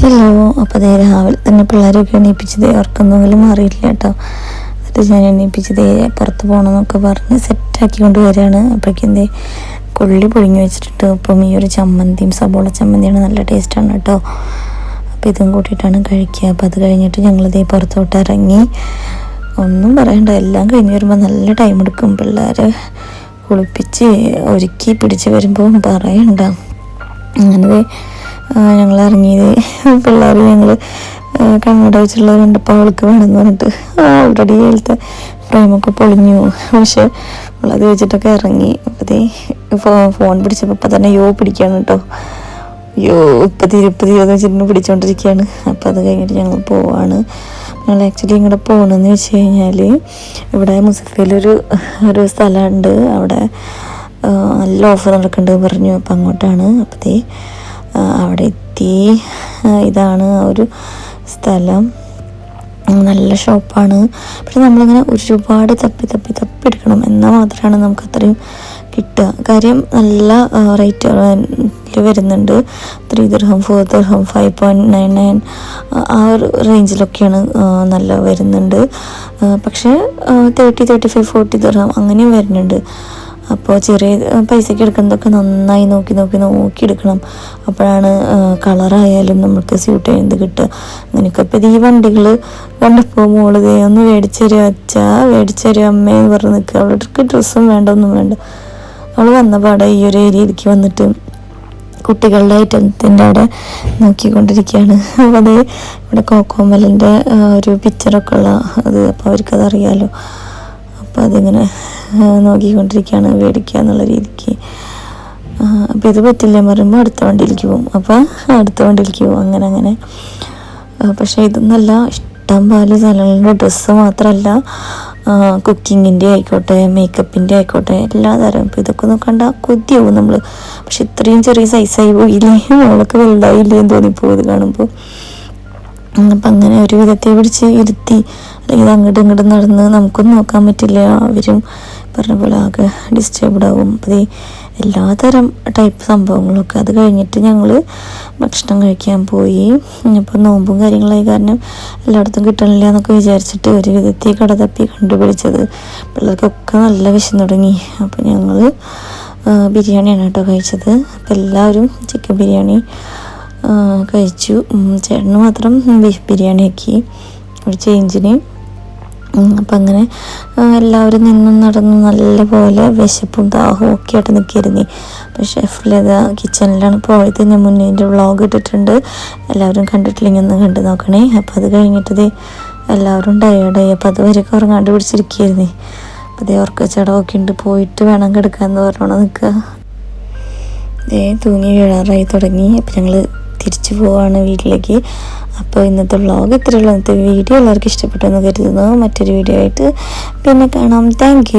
Hello അപ്പോൾ അതേ രാവിലെ തന്നെ പിള്ളേരൊക്കെ എണീപ്പിച്ചത് അവർക്കൊന്നുമെങ്കിലും മാറിയിട്ടില്ല കേട്ടോ. എന്നിട്ട് ഞാൻ എണീപ്പിച്ചത് പുറത്ത് പോകണമെന്നൊക്കെ പറഞ്ഞ് സെറ്റാക്കി കൊണ്ട് വരികയാണ്. അപ്പോഴേക്കും എന്തേ കൊള്ളി പൊഴിഞ്ഞു വെച്ചിട്ടുണ്ട്. അപ്പം ഈ ഒരു ചമ്മന്തിയും സബോള ചമ്മന്തിയാണ് നല്ല ടേസ്റ്റാണ് കേട്ടോ. അപ്പോൾ ഇതും കൂട്ടിയിട്ടാണ് കഴിക്കുക. അപ്പോൾ അത് കഴിഞ്ഞിട്ട് ഞങ്ങളിതേ പുറത്തോട്ട് ഇറങ്ങി. ഒന്നും പറയണ്ട എല്ലാം കഴിഞ്ഞ് വരുമ്പോൾ നല്ല ടൈം എടുക്കും. പിള്ളേർ കുളിപ്പിച്ച് ഒരുക്കി പിടിച്ച് വരുമ്പോൾ പറയണ്ട. അങ്ങനെ ഞങ്ങൾ ഇറങ്ങിയത് പിള്ളേർ ഞങ്ങൾ കണ്ണട വെച്ചുള്ള കണ്ടപ്പോൾ അവൾക്ക് വേണമെന്ന് പറഞ്ഞിട്ട് ഓൾറെഡി അതിലത്തെ ഫ്രെയിമൊക്കെ പൊളിഞ്ഞു. പക്ഷെ അവളത് വെച്ചിട്ടൊക്കെ ഇറങ്ങി. അപ്പത്തേ ഫോൺ പിടിച്ചപ്പോൾ ഇപ്പം തന്നെ യോ പിടിക്കുകയാണ് കേട്ടോ. യോ ഇപ്പം തിരുപ്പതി ഇപ്പം എന്ന് വെച്ചിട്ട് പിടിച്ചുകൊണ്ടിരിക്കുകയാണ് അപ്പോൾ അത് കഴിഞ്ഞിട്ട് ഞങ്ങൾ പോവാണ്. ഞങ്ങൾ ആക്ച്വലി ഇങ്ങോട്ട് പോകണമെന്ന് വെച്ച് കഴിഞ്ഞാൽ ഇവിടെ മുസഫയിലൊരു ഒരു സ്ഥലമുണ്ട്. അവിടെ നല്ല ഓഫർ നടക്കുന്നുണ്ട് പറഞ്ഞു. അപ്പം അങ്ങോട്ടാണ്. അപ്പത്തേ ആ, അവിടെ എത്തി. ഇതാണ് ഒരു സ്ഥലം. നല്ല ഷോപ്പാണ്. പക്ഷെ നമ്മളിങ്ങനെ ഒരുപാട് തപ്പി തപ്പി തപ്പി എടുക്കണം എന്നാൽ മാത്രമാണ് നമുക്ക് അത്രയും കിട്ടുക. കാര്യം നല്ല റേറ്റ് വരുന്നുണ്ട്. Three dirham four dirham five point nine nine ആ ഒരു റേഞ്ചിലൊക്കെയാണ് നല്ല വരുന്നുണ്ട്. പക്ഷേ thirty thirty five forty dirham അങ്ങനെയും വരുന്നുണ്ട്. അപ്പോൾ ചെറിയ പൈസയ്ക്ക് എടുക്കുന്നതൊക്കെ നന്നായി നോക്കി നോക്കി നോക്കി എടുക്കണം. അപ്പോഴാണ് കളറായാലും നമുക്ക് സ്യൂട്ട് ചെയ്യുന്നത് കിട്ടുക. നിനക്ക് ഇപ്പം ഈ വണ്ടികൾ കണ്ടപ്പോൾ മോൾ ഒന്ന് മേടിച്ചൊരു അച്ഛ മേടിച്ചൊരു അമ്മയെന്ന് പറഞ്ഞ് നിൽക്കുക. അവൾക്ക് ഡ്രസ്സും വേണ്ട ഒന്നും വേണ്ട. അവൾ വന്ന പാടെ ഈ ഒരു ഏരിയയിലേക്ക് വന്നിട്ട് കുട്ടികളുടെ ഐറ്റത്തിന്റെ അവിടെ നോക്കിക്കൊണ്ടിരിക്കുകയാണ്. അപ്പോൾ അത് ഇവിടെ കോക്കോമലിന്റെ ഒരു പിക്ചറൊക്കെ ഉള്ള അത് അപ്പോൾ അവർക്കത് അറിയാലോ അപ്പോൾ അതിങ്ങനെ നോക്കിക്കൊണ്ടിരിക്കുകയാണ് മേടിക്കുക എന്നുള്ള രീതിക്ക്. അപ്പോൾ ഇത് പറ്റില്ല? പറയുമ്പോൾ അടുത്ത വണ്ടിയിലേക്ക് പോകും അപ്പോൾ അടുത്ത വണ്ടിയിലേക്ക് പോകും അങ്ങനെ അങ്ങനെ. പക്ഷേ ഇതൊന്നല്ല ഇഷ്ടം പോലെ സ്ഥലങ്ങളുടെ ഡ്രസ്സ് മാത്രമല്ല കുക്കിങ്ങിന്റെ ആയിക്കോട്ടെ മേക്കപ്പിന്റെ ആയിക്കോട്ടെ എല്ലാ തരം. ഇപ്പോൾ ഇതൊക്കെ നോക്കണ്ട കൊതിയാവും നമ്മൾ പക്ഷെ ഇത്രയും ചെറിയ സൈസായി പോയില്ലേ? മോളൊക്കെ വലുതായില്ലേ എന്ന് തോന്നിപ്പോകും ഇത് കാണുമ്പോൾ അപ്പം അങ്ങനെ ഒരു വിധത്തെ പിടിച്ച് ഇരുത്തി. അല്ലെങ്കിൽ അങ്ങോട്ടും ഇങ്ങോട്ടും നടന്ന് നമുക്കൊന്നും നോക്കാൻ പറ്റില്ല. അവരും പറഞ്ഞ പോലെ ആകെ ഡിസ്റ്റർബ്ഡ് ആവും. അപ്പോൾ ഈ എല്ലാതരം ടൈപ്പ് സംഭവങ്ങളൊക്കെ. അത് കഴിഞ്ഞിട്ട് ഞങ്ങൾ ഭക്ഷണം കഴിക്കാൻ പോയി. അപ്പോൾ നോമ്പും കാര്യങ്ങളായി കാരണം എല്ലായിടത്തും കിട്ടണില്ല എന്നൊക്കെ വിചാരിച്ചിട്ട് ഒരു വിധത്തിൽ കട തപ്പി കണ്ടുപിടിച്ചത്. പിള്ളേർക്കൊക്കെ നല്ല വിശം തുടങ്ങി. അപ്പോൾ ഞങ്ങൾ ബിരിയാണിയാണ് കേട്ടോ കഴിച്ചത്. അപ്പോൾ എല്ലാവരും ചിക്കൻ ബിരിയാണി കഴിച്ചു. ചേട്ടന് മാത്രം ബീഫ് ബിരിയാണി ആക്കി. ഒരു ചേഞ്ചിന്. അപ്പം അങ്ങനെ എല്ലാവരും നിന്നും നടന്നു നല്ലപോലെ വിശപ്പും ദാഹവും ഒക്കെ ആയിട്ട് നിൽക്കിയിരുന്നു അപ്പം ഷെഫിലത് കിച്ചണിലാണ് പോയത്. ഞാൻ മുന്നേ എന്റെ വ്ളോഗ് ഇട്ടിട്ടുണ്ട്. എല്ലാവരും കണ്ടിട്ടില്ലെങ്കിൽ ഒന്ന് കണ്ടു നോക്കണേ. അപ്പം അത് കഴിഞ്ഞിട്ടത് എല്ലാവരും ടയേർഡായി അപ്പം അതുവരെയൊക്കെ ഉറങ്ങാണ്ട് പിടിച്ചിരിക്കുകയായിരുന്നു അപ്പം അതേ ഉറക്ക ചടവൊക്കെ ഉണ്ട്. പോയിട്ട് വേണം കിടക്കാമെന്ന് പറഞ്ഞോണം നിൽക്കുക. ഇതേ തൂങ്ങി വീഴാറായി തുടങ്ങി. അപ്പം ഞങ്ങൾ തിരിച്ചു പോവാണ് വീട്ടിലേക്ക്. അപ്പോൾ ഇന്നത്തെ വ്ളോഗ് ഇത്രയുള്ള. ഇന്നത്തെ വീഡിയോ എല്ലാവർക്കും ഇഷ്ടപ്പെട്ടു എന്ന് കരുതുന്നു. മറ്റൊരു വീഡിയോ ആയിട്ട് പിന്നെ കാണാം. താങ്ക്